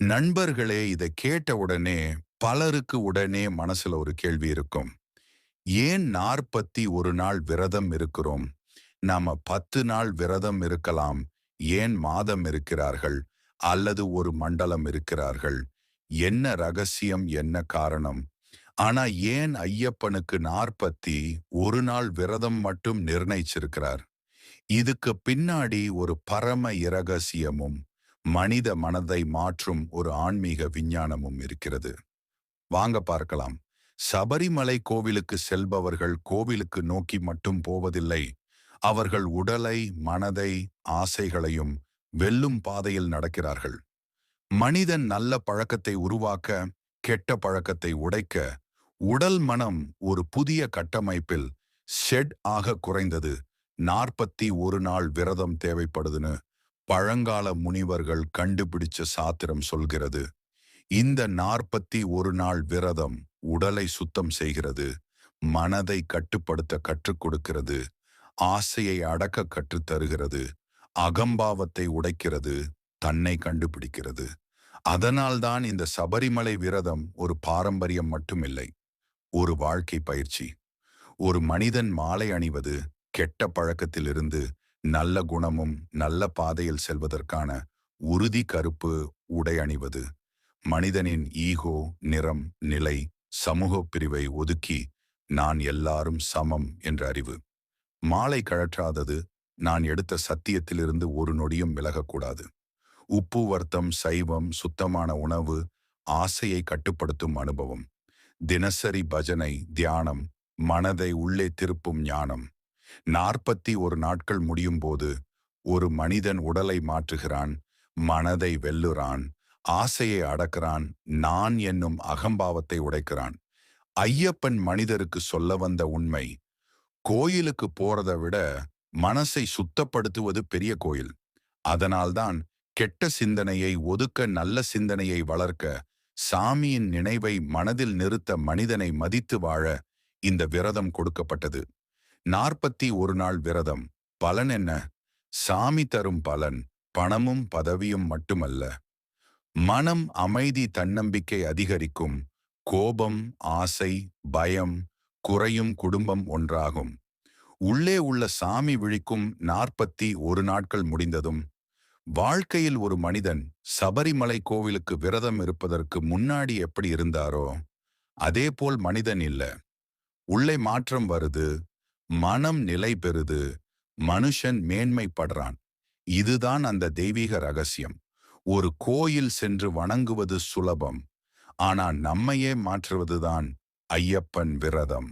நண்பர்களே இதை கேட்ட உடனே பலருக்கு உடனே மனசுல ஒரு கேள்வி இருக்கும். ஏன் நாற்பத்தி ஒரு நாள் விரதம் இருக்கிறோம்? நாம பத்து நாள் விரதம் இருக்கலாம். ஏன் மாதம் இருக்கிறார்கள்? அல்லது ஒரு மண்டலம் இருக்கிறார்கள்? என்ன ரகசியம் என்ன காரணம்? ஆனா ஏன் ஐயப்பனுக்கு நாற்பத்தி ஒரு நாள் விரதம் மட்டும் நிர்ணயிச்சிருக்கிறார்? இதுக்கு பின்னாடி ஒரு பரம இரகசியமும் மனித மனதை மாற்றும் ஒரு ஆன்மீக விஞ்ஞானமும் இருக்கிறது. வாங்க பார்க்கலாம். சபரிமலை கோவிலுக்கு செல்பவர்கள் கோவிலுக்கு நோக்கி மட்டும் போவதில்லை. அவர்கள் உடலை மனதை ஆசைகளையும் வெல்லும் பாதையில் நடக்கிறார்கள். மனிதன் நல்ல பழக்கத்தை உருவாக்க கெட்ட பழக்கத்தை உடைக்க உடல் மனம் ஒரு புதிய கட்டமைப்பில் ஷெட் ஆக குறைந்தது. நாற்பத்தி ஒரு நாள் விரதம் தேவைப்படுதுன்னு பழங்கால முனிவர்கள் கண்டுபிடிச்ச சாத்திரம் சொல்கிறது. இந்த நாற்பத்தி ஒரு நாள் விரதம் உடலை சுத்தம் செய்கிறது. மனதை கட்டுப்படுத்த கற்றுக் கொடுக்கிறது. ஆசையை அடக்க கற்றுத் தருகிறது. அகம்பாவத்தை உடைக்கிறது. தன்னை கண்டுபிடிக்கிறது. அதனால்தான் இந்த சபரிமலை விரதம் ஒரு பாரம்பரியம் மட்டுமில்லை. ஒரு வாழ்க்கை பயிற்சி. ஒரு மனிதன் மாலை அணிவது கெட்ட பழக்கத்திலிருந்து நல்ல குணமும் நல்ல பாதையில் செல்வதற்கான உறுதி கருப்பு உடை அணிவது. மனிதனின் ஈகோ நிறம் நிலை சமூக பிரிவை ஒதுக்கி நான் எல்லாரும் சமம் என்ற அறிவு. மாலை கழற்றாதது நான் எடுத்த சத்தியத்திலிருந்து ஒரு நொடியும் விலகக்கூடாது. உப்பு வர்த்தம் சைவம் சுத்தமான உணவு ஆசையை கட்டுப்படுத்தும் அனுபவம். தினசரி பஜனை தியானம் மனதை உள்ளே திருப்பும் ஞானம். நாற்பத்தி ஒரு நாட்கள் முடியும் போது ஒரு மனிதன் உடலை மாற்றுகிறான் மனதை வெல்லுறான் ஆசையை அடக்கிறான் நான் என்னும் அகம்பாவத்தை உடைக்கிறான். ஐயப்பன் மனிதருக்கு சொல்ல வந்த உண்மை கோயிலுக்கு போறதை விட மனசை சுத்தப்படுத்துவது பெரிய கோயில். அதனால்தான் கெட்ட சிந்தனையை ஒதுக்க நல்ல சிந்தனையை வளர்க்க சாமியின் நினைவை மனதில் நிறுத்த மனிதனை மதித்து வாழ இந்த விரதம் கொடுக்கப்பட்டது. நாற்பத்தி ஒரு நாள் விரதம். பலன் என்ன? சாமி தரும் பலன் பணமும் பதவியும் மட்டுமல்ல. மனம் அமைதி தன்னம்பிக்கை அதிகரிக்கும். கோபம் ஆசை பயம் குறையும் குடும்பம் ஒன்றாகும். உள்ளே உள்ள சாமி விழிக்கும் நாற்பத்தி ஒரு நாட்கள் முடிந்ததும் வாழ்க்கையில் ஒரு மனிதன் சபரிமலை கோவிலுக்கு விரதம் இருப்பதற்கு முன்னாடி எப்படி இருந்தாரோ அதேபோல் மனிதன் இல்ல. உள்ளே மாற்றம் வருது மனம் நிலை பெறுது. மனுஷன் மேன்மைப்படுறான். இதுதான் அந்த தெய்வீக ரகசியம். ஒரு கோயில் சென்று வணங்குவது சுலபம். ஆனா நம்மையே மாற்றுவதுதான் ஐயப்பன் விரதம்.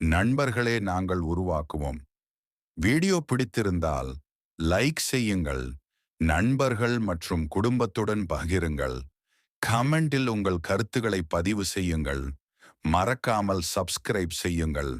நண்பர்களே நாங்கள் உருவாக்குவோம். வீடியோ பிடித்திருந்தால் லைக் செய்யுங்கள். நண்பர்கள் மற்றும் குடும்பத்துடன் பகிருங்கள். கமெண்டில் உங்கள் கருத்துக்களை பதிவு செய்யுங்கள். மறக்காமல் சப்ஸ்கிரைப் செய்யுங்கள்.